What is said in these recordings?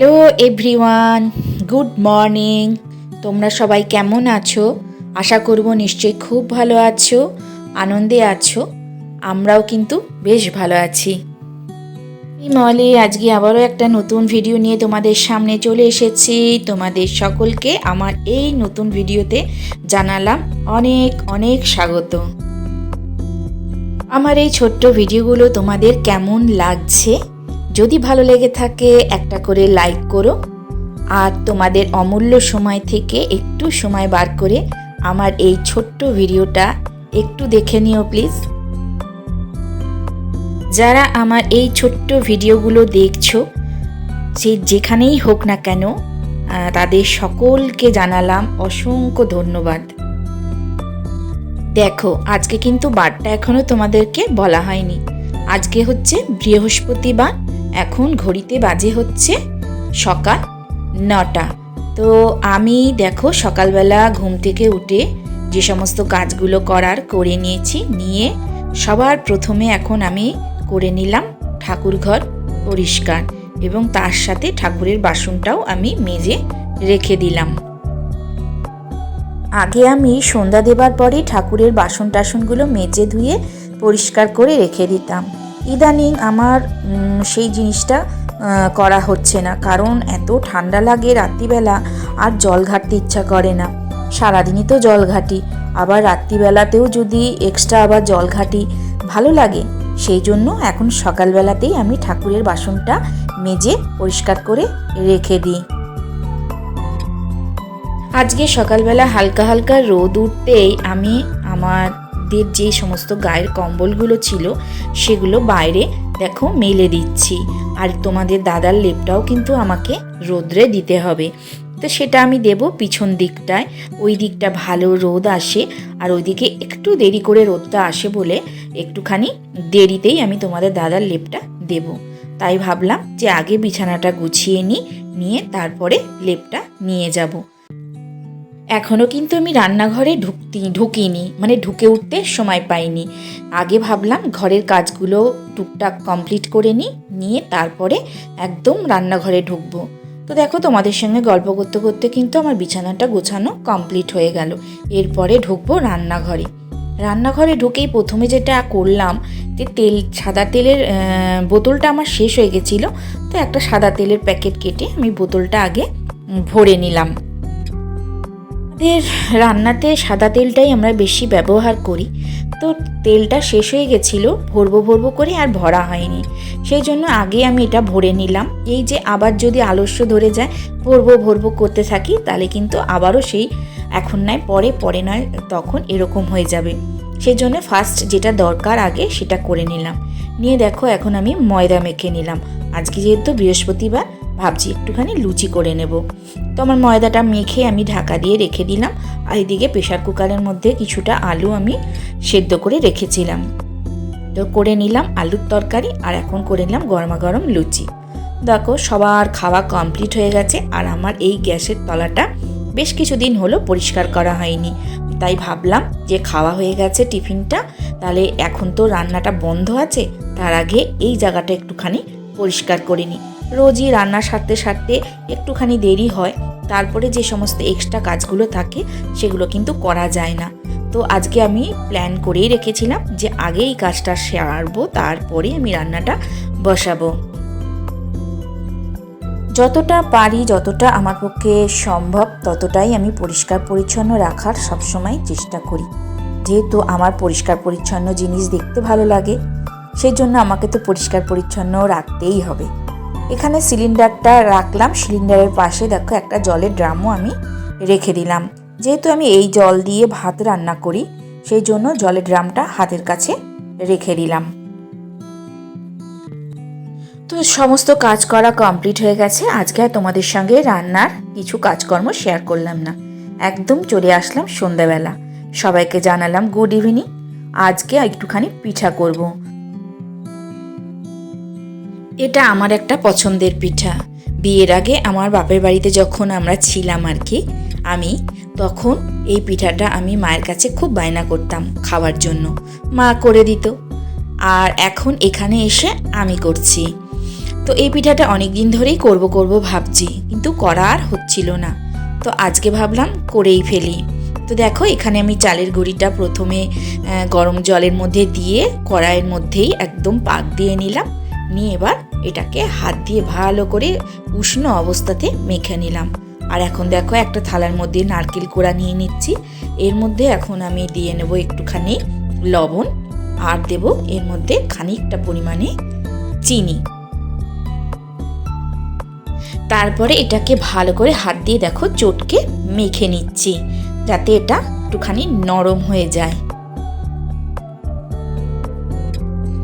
Hello everyone good morning তোমরা সবাই কেমন আছো? আশা করব নিশ্চয়ই খুব ভালো আছো, আনন্দে আছো। আমরাও কিন্তু বেশ ভালো আছি। মলে আজকে আবারও একটা নতুন ভিডিও নিয়ে তোমাদের সামনে চলে এসেছি। তোমাদের সকলকে আমার এই নতুন ভিডিওতে জানালাম অনেক অনেক স্বাগত। আমার এই ছোট্ট ভিডিওগুলো তোমাদের কেমন লাগছে? যদি ভালো লেগে থাকে, একটা করে লাইক করো। আর তোমাদের অমূল্য সময় থেকে একটু সময় বার করে আমার এই ছোট্ট ভিডিওটা একটু দেখে নিও প্লিজ যারা আমার এই ছোট্ট ভিডিওগুলো দেখছ, সে যেখানেই হোক না কেন তাদের সকলকে জানালাম অসংখ্য ধন্যবাদ। দেখো, আজকে কিন্তু বারটা এখনও তোমাদেরকে বলা হয়নি। আজকে হচ্ছে বৃহস্পতিবার এখন ঘড়িতে বাজে হচ্ছে সকাল নটা। তো আমি দেখো সকালবেলা ঘুম থেকে উঠে যে সমস্ত কাজগুলো করার করে নিয়েছি, নিয়ে সবার প্রথমে এখন আমি করে নিলাম ঠাকুর ঘর পরিষ্কার এবং তার সাথে ঠাকুরের বাসনটাও আমি মেজে রেখে দিলাম। আগে আমি সন্ধ্যা দেবার পরেই ঠাকুরের বাসন টাসনগুলো মেজে ধুয়ে পরিষ্কার করে রেখে দিতাম। ইদানিং আমার সেই জিনিসটা করা হচ্ছে না। কারণ এত ঠান্ডা লাগে রাত্রিবেলা, আর জল ঘাটতে ইচ্ছা করে না। সারাদিনই তো জল ঘাটি। আবার রাত্রিবেলাতেও যদি এক্সট্রা আবার জল ঘাটি, ভালো লাগে। সেই জন্য এখন সকালবেলাতেই আমি ঠাকুরের বাসনটা মেজে পরিষ্কার করে রেখে দিই। আজকে সকালবেলা হালকা হালকা রোদ উঠতেই আমি আমাদের যে সমস্ত গায়ের কম্বলগুলো ছিল, সেগুলো বাইরে, দেখো, মেলে দিচ্ছি। আর তোমাদের দাদার লেপটাও কিন্তু আমাকে রোদ্রে দিতে হবে। তো সেটা আমি দেব পিছন দিকটায়। ওই দিকটা ভালো রোদ আসে, আর ওইদিকে একটু দেরি করে রোদটা আসে বলে একটুখানি দেরিতেই আমি তোমাদের দাদার লেপটা দেব। তাই ভাবলাম যে আগে বিছানাটা গুছিয়ে নিই নিয়ে তারপরে লেপটা নিয়ে যাব। এখনও কিন্তু আমি রান্নাঘরে ঢুকতি, ঢুকিনি মানে ঢুকে উঠতে সময় পাইনি। আগে ভাবলাম ঘরের কাজগুলো টুকটাক কমপ্লিট করে নিই নিয়ে তারপরে একদম রান্নাঘরে ঢুকবো। তো দেখো তোমাদের সঙ্গে গল্প করতে করতে কিন্তু আমার বিছানাটা গোছানো কমপ্লিট হয়ে গেল। এরপরে ঢুকবো রান্নাঘরে। রান্নাঘরে ঢুকেই প্রথমে যেটা করলাম যে তেল, সাদা তেলের বোতলটা আমার শেষ হয়ে গেছিল। তো একটা সাদা তেলের প্যাকেট কেটে আমি বোতলটা আগে ভরে নিলাম। আমাদের রান্নাতে সাদা তেলটাই আমরা বেশি ব্যবহার করি। তো তেলটা শেষ হয়ে গেছিল, ভরবো ভরবো করে আর ভরা হয়নি। সেই জন্য আগে আমি এটা ভরে নিলাম। এই যে আবার যদি আলস্য ধরে যায়, ভরবো ভরবো করতে থাকি, তাহলে কিন্তু আবারও সেই এখন নয়, পরে পরে নয়, তখন এরকম হয়ে যাবে। সেই জন্য ফার্স্ট যেটা দরকার আগে সেটা করে নিলাম। নিয়ে দেখো, এখন আমি ময়দা মেখে নিলাম। আজকে যেহেতু বৃহস্পতিবার ভাবছি একটুখানি লুচি করে নেব। তো আমার ময়দাটা মেখে আমি ঢাকা দিয়ে রেখে দিলাম আর এদিকে প্রেশার কুকারের মধ্যে কিছুটা আলু আমি সেদ্ধ করে রেখেছিলাম। তো করে নিলাম আলুর তরকারি আর এখন করে নিলাম গরমা গরম লুচি। দেখো সবার খাওয়া কমপ্লিট হয়ে গেছে আর আমার এই গ্যাসের তলাটা বেশ কিছুদিন হলো পরিষ্কার করা হয়নি। তাই ভাবলাম যে খাওয়া হয়ে গেছে টিফিনটা, তাহলে এখন তো রান্নাটা বন্ধ আছে, তার আগে এই জায়গাটা একটুখানি পরিষ্কার করে নিই। রোজই রান্না সারতে সারতে একটুখানি দেরি হয়। তারপরে যে সমস্ত এক্সট্রা কাজগুলো থাকে, সেগুলো কিন্তু করা যায় না। তো আজকে আমি প্ল্যান করেই রেখেছিলাম যে আগে এই কাজটা সারবো, তারপরে আমি রান্নাটা বসাবো। যতটা পারি, যতটা আমার পক্ষে সম্ভব, ততটাই আমি পরিষ্কার পরিচ্ছন্ন রাখার সবসময় চেষ্টা করি। যেহেতু আমার পরিষ্কার পরিচ্ছন্ন জিনিস দেখতে ভালো লাগে সেই জন্য আমাকে তো পরিষ্কার পরিচ্ছন্ন রাখতেই হবে। এখানে সিলিন্ডারটা রাখলাম, সিলিন্ডারের পাশে দেখো একটা জলের ড্রামও আমি রেখে দিলাম। যেহেতু আমি এই জল দিয়ে ভাত রান্না করি, সেই জন্য জলের ড্রামটা হাতের কাছে রেখে দিলাম। তো সমস্ত কাজ করা কমপ্লিট হয়ে গেছে। আজকে আর তোমাদের সঙ্গে রান্নার কিছু কাজকর্ম শেয়ার করলাম না। একদম চলে আসলাম সন্ধ্যাবেলা। সবাইকে জানালাম, গুড ইভিনিং। আজকে একটুখানি পিঠা করব। এটা আমার একটা পছন্দের পিঠা। বিয়ের আগে আমার বাপের বাড়িতে যখন আমরা ছিলাম আর কি, আমি, তখন এই পিঠাটা আমি মায়ের কাছে খুব বায়না করতাম খাওয়ার জন্য। মা করে দিত। আর এখন এখানে এসে আমি করছি। তো এই পিঠাটা অনেক দিন ধরেই করব করব ভাবছি, কিন্তু করা আর হচ্ছিল না। তো আজকে ভাবলাম করেই ফেলি। তো দেখো, এখানে আমি চালের গুঁড়িটা প্রথমে গরম জলের মধ্যে দিয়ে কড়াইয়ের মধ্যেই একদম পাক দিয়ে নিলাম। নিয়ে এবার এটাকে হাত দিয়ে ভালো করে উষ্ণ অবস্থাতে মেখে নিলাম। আর এখন দেখো একটা থালার মধ্যে নারকেল কোড়া নিয়ে নিচ্ছি। এর মধ্যে এখন আমি দিয়ে নেব একটুখানি লবণ আর দেব এর মধ্যে খানিকটা পরিমাণে চিনি। তারপরে এটাকে ভালো করে হাত দিয়ে দেখো চটকে মেখে নিচ্ছি, যাতে এটা একটুখানি নরম হয়ে যায়।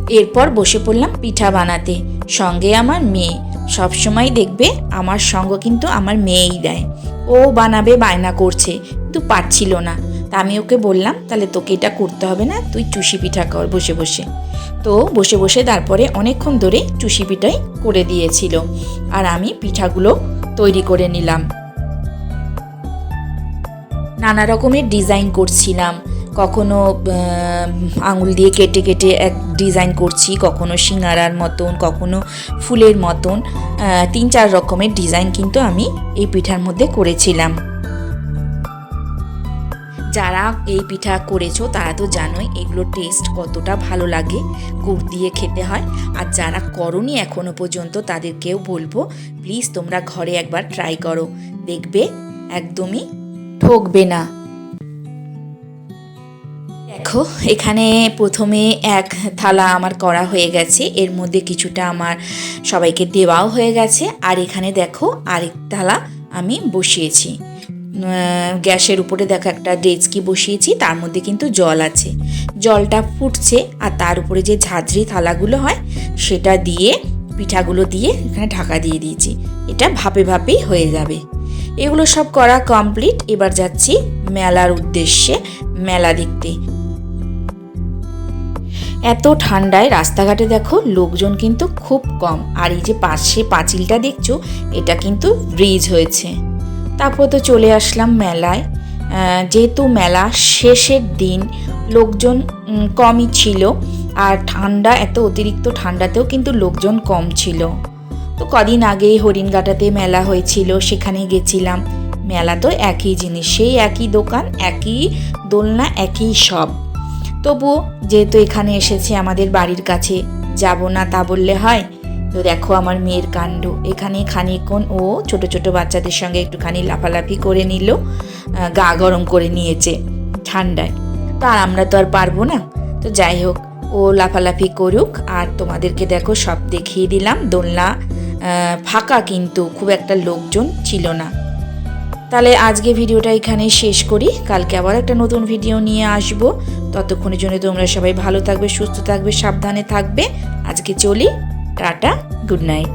এরপর বসে পড়লাম পিঠা বানাতে। সঙ্গে আমার মেয়ে। সবসময় দেখবে আমার সঙ্গ কিন্তু আমার মেয়েই দেয়। ও বানাবে, বায়না করছে। কিন্তু পারছিল না। তা আমি ওকে বললাম, তাহলে তোকে এটা করতে হবে না, তুই চুষি পিঠা কর। বসে বসে। তো বসে বসে তারপরে অনেকক্ষণ ধরে চুষি পিঠাই করে দিয়েছিল। আর আমি পিঠাগুলো তৈরি করে নিলাম। নানা রকমের ডিজাইন করছিলাম। কখনো আঙুল দিয়ে কেটে কেটে এক ডিজাইন করছি, কখনো সিঙ্গারার মতন, কখনো ফুলের মতন তিন চার রকমের ডিজাইন কিন্তু আমি এই পিঠার মধ্যে করেছিলাম। যারা এই পিঠা করেছ, তারা তো জানোই এগুলোর টেস্ট কতটা ভালো লাগে, গুড় দিয়ে খেতে হয়। আর যারা করনি এখনও পর্যন্ত, তাদেরকেও বলব প্লিজ তোমরা ঘরে একবার ট্রাই করো। দেখবে, একদমই ঠকবে না। দেখো, এখানে প্রথমে এক থালা আমার করা হয়ে গেছে। এর মধ্যে কিছুটা আমার সবাইকে দেওয়াও হয়ে গেছে। আর এখানে দেখো, আরেক থালা আমি বসিয়েছি। গ্যাসের উপরে দেখো একটা ডেচকি বসিয়েছি, তার মধ্যে কিন্তু জল আছে। জলটা ফুটছে আর তার উপরে যে ঝাঁঝরি থালাগুলো হয়, সেটা দিয়ে, পিঠাগুলো দিয়ে এখানে ঢাকা দিয়ে দিয়েছি। এটা ভাপে ভাপেই হয়ে যাবে। এগুলো সব করা কমপ্লিট এবার যাচ্ছি মেলার উদ্দেশ্যে, মেলা দেখতে। এত ঠান্ডায় রাস্তাঘাটে দেখো লোকজন কিন্তু খুব কম। আর এই যে পাশে পাঁচিলটা দেখছ, এটা কিন্তু ব্রিজ হয়েছে। তারপর তো চলে আসলাম মেলায়। যেহেতু মেলা শেষের দিন, লোকজন কমই ছিল। আর ঠান্ডা, এত অতিরিক্ত ঠান্ডাতেও কিন্তু লোকজন কম ছিল। তো কদিন আগেই হরিণঘাটাতে মেলা হয়েছিল, সেখানে গেছিলাম। মেলা তো একই জিনিস, সেই একই দোকান, একই দোলনা, একই সব। তবুও যেহেতু এখানে এসেছে আমাদের বাড়ির কাছে, যাব না তা বললে হয়? তো দেখো আমার মেয়ের কাণ্ড। এখানে খানিকক্ষণ ও ছোট ছোট বাচ্চাদের সঙ্গে একটুখানি লাফালাফি করে নিল গা গরম করে নিয়েছে ঠান্ডায়। তো আর আমরা তো আর পারব না। তো যাই হোক, ও লাফালাফি করুক, আর তোমাদেরকে দেখো সব দেখিয়ে দিলাম। দোলনা ফাঁকা কিন্তু খুব একটা লোকজন ছিল না। তাহলে আজকে ভিডিওটা এখানেই শেষ করি। কালকে আবার একটা নতুন ভিডিও নিয়ে আসব। ততক্ষণের জন্য তোমরা সবাই ভালো থাকবে, সুস্থ থাকবে, সাবধানে থাকবে। আজকে চলি, টাটা, গুড নাইট।